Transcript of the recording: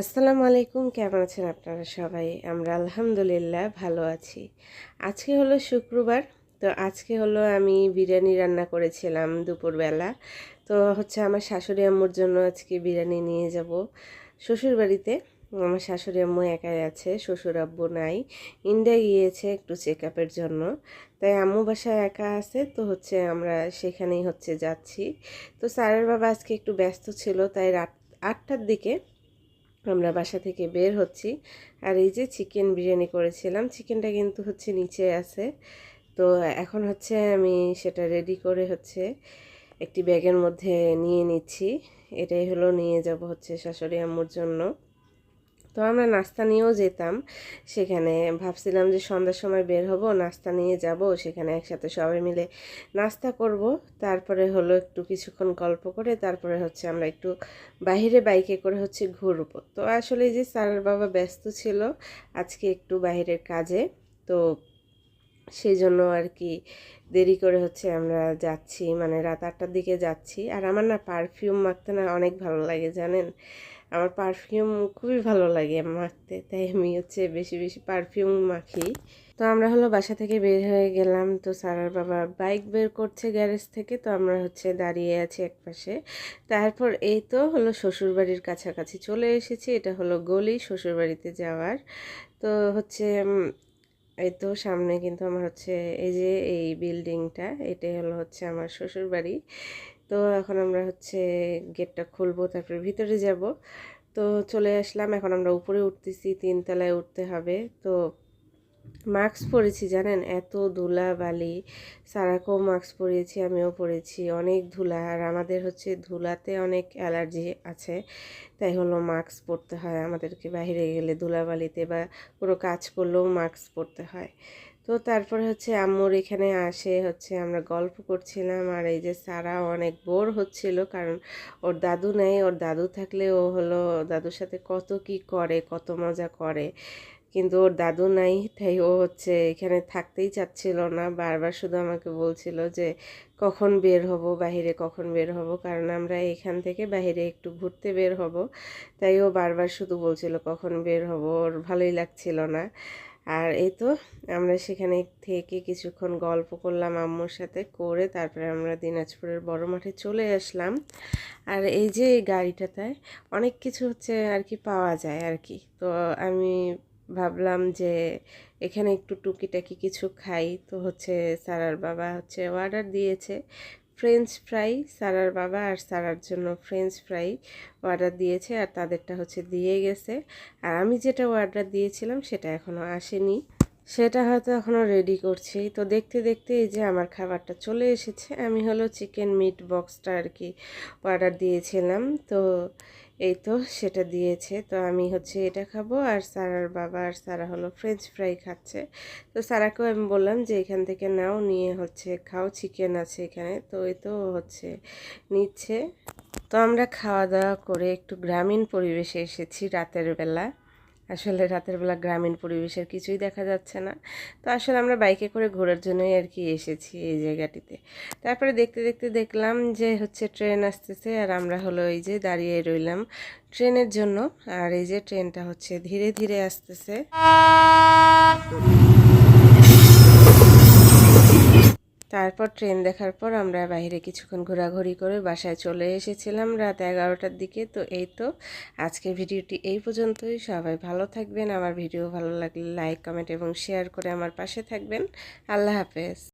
আসসালামু আলাইকুম, কেমন আছেন আপনারা সবাই? আমরা আলহামদুলিল্লাহ ভালো আছি। আজকে হলো শুক্রবার, তো আজকে হলো আমি বিরিয়ানি রান্না করেছিলাম দুপুরবেলা। তো হচ্ছে আমার শাশুড়ি আম্মুর জন্য আজকে বিরিয়ানি নিয়ে যাব শ্বশুর বাড়িতে আমার শাশুড়ি আম্মু একাই আছে, শ্বশুর আব্বু নাই। ইন্ডিয়া গিয়েছে একটু চেক আপের জন্য। তাই আম্মু বাসায় একা আছে, তো হচ্ছে আমরা সেখানেই হচ্ছে যাচ্ছি। তো স্যারের বাবা আজকে একটু ব্যস্ত ছিল, তাই রাত আটটার দিকে আমরা বাসা থেকে বের হচ্ছি। আর এই যে চিকেন বিরিয়ানি করেছিলাম, চিকেনটা কিন্তু হচ্ছে নিচে আছে। তো এখন হচ্ছে আমি সেটা রেডি করে হচ্ছে একটি ব্যাগের মধ্যে নিয়ে নিচ্ছি। এটাই হলো নিয়ে যাব হচ্ছে শাশুড়ি আম্মুর জন্য। তো আমরা নাস্তা নিয়েও যেতাম। সেখানে ভাবছিলাম যে সন্ধ্যার সময় বের হব, নাস্তা নিয়ে যাব। সেখানে একসাথে সবাই মিলে নাস্তা করব। তারপরে হলো একটু কিছুক্ষণ গল্প করে, তারপরে হচ্ছে আমরা একটু বাহিরে বাইকে করে হচ্ছে ঘুরবো। তো আসলে যে স্যারের বাবা ব্যস্ত ছিল, আজকে একটু বাহিরের কাজে। তো সেই জন্য আর কি দেরি করে হচ্ছে আমরা যাচ্ছি মানে রাত আটটার দিকে যাচ্ছি। আর আমার না পারফিউম মাখতে না অনেক ভালো লাগে, জানেন? আমার পারফিউম খুবই ভালো লাগে মাখতে, তাই আমি হচ্ছে বেশি বেশি পারফিউম মাখি। তো আমরা হলো বাসা থেকে বের হয়ে গেলাম, তো সারার বাবা বাইক বের করছে গ্যারেজ থেকে, তো আমরা হচ্ছে দাঁড়িয়ে আছি এক পাশে তারপর এই তো হলো শ্বশুরবাড়ির কাছাকাছি চলে এসেছি, এটা হলো গলি শ্বশুরবাড়িতে যাওয়ার। তো হচ্ছে এই তো সামনে কিন্তু আমার হচ্ছে এই যে এই বিল্ডিংটা, এটাই হলো হচ্ছে আমার শ্বশুর বাড়ি তো এখন আমরা হচ্ছে গেটটা খুলবো, তারপরে ভিতরে যাব। তো চলে আসলাম, এখন আমরা উপরে উঠতেছি, তিনতলায় উঠতে হবে। তো মাস্ক পরেছি, জানেন? এত ধুলা বালি সারাকেও মাস্ক পরিয়েছি, আমিও পরেছি। অনেক ধুলা, আর আমাদের হচ্ছে ধুলাতে অনেক অ্যালার্জি আছে। তাই হলো মাস্ক পরতে হয়। আমাদেরকে বাইরে গেলে ধুলাবালিতে বা কোনো কাজ করলেও মাস্ক পরতে হয়। তো তারপরে হচ্ছে আম্মুর এখানে আসে, হচ্ছে আমরা গল্প করছিলাম, আর এই যে সারা অনেক বোর হচ্ছিল, কারণ ওর দাদু নেই। ওর দাদু থাকলে ও হলো, দাদুর সাথে কত কি করে, কত মজা করে। কিন্তু ওর দাদু নাই, তাই ও হচ্ছে এখানে থাকতেই চাচ্ছিল না। বারবার শুধু আমাকে বলছিল যে, কখন বের হব? বাহিরে কখন বের হব? কারণ আমরা এখান থেকে বাহিরে একটু ঘুরতে বের হব। তাই ও বারবার শুধু বলছিল, কখন বের হব? ওর ভালোই লাগছিল না। আর এই তো আমরা সেখানে থেকে কিছুক্ষণ গল্প করলাম আম্মুর সাথে, করে তারপরে আমরা দিনাজপুরের বড় মাঠে চলে আসলাম। আর এই যে গাড়িটাতে অনেক কিছু হচ্ছে আর কি পাওয়া যায় আর কি। তো আমি ভাবলাম যে এখানে একটু টুকিটাকি কিছু খাই। তো হচ্ছে সারার বাবা হচ্ছে অর্ডার দিয়েছে ফ্রেঞ্চ ফ্রাই সারার বাবা আর সারার জন্য ফ্রেঞ্চ ফ্রাই অর্ডার দিয়েছে আর তাদেরটা হচ্ছে দিয়ে গেছে। আর আমি যেটা অর্ডার দিয়েছিলাম সেটা এখনও আসেনি। সেটা হয়তো এখনও রেডি করছি। তো দেখতে দেখতে এই যে আমার খাবারটা চলে এসেছে। আমি হলো চিকেন মিট বক্সটা আর কি অর্ডার দিয়েছিলাম। তো এই তো সেটা দিয়েছে। তো আমি হচ্ছে এটা খাব আর সারার বাবা আর সারা হলো ফ্রেঞ্চ ফ্রাই খাচ্ছে। তো সারাকেও আমি বললাম যে এখান থেকে নাও, নিয়ে হচ্ছে খাও চিকেন আছে এখানে। তো এই তো হচ্ছে নিচ্ছে। তো আমরা খাওয়া দাওয়া করে একটু গ্রামীণ পরিবেশে এসেছি রাতের বেলা। আসলে রাতের বেলা গ্রামীণ পরিবেশের কিছুই দেখা যাচ্ছে না। তো আসলে আমরা বাইকে করে ঘোরার জন্যই আর কি এসেছি এই জায়গাটিতে। তারপরে দেখতে দেখতে দেখলাম যে হচ্ছে ট্রেন আসতেছে আর আমরা হলো এই যে দাঁড়িয়ে রইলাম ট্রেনের জন্য। আর এই যে ট্রেনটা হচ্ছে ধীরে ধীরে আসতেছে। তারপর ট্রেন দেখার পর আমরা বাইরে কিছুক্ষণ ঘোরাঘুরি করে বাসায় চলে এসেছিলাম রাত এগারোটার দিকে। তো এই তো আজকের ভিডিওটি এই পর্যন্তই। সবাই ভালো থাকবেন। আমার ভিডিও ভালো লাগলে লাইক, কমেন্ট এবং শেয়ার করে আমার পাশে থাকবেন। আল্লাহ হাফেজ।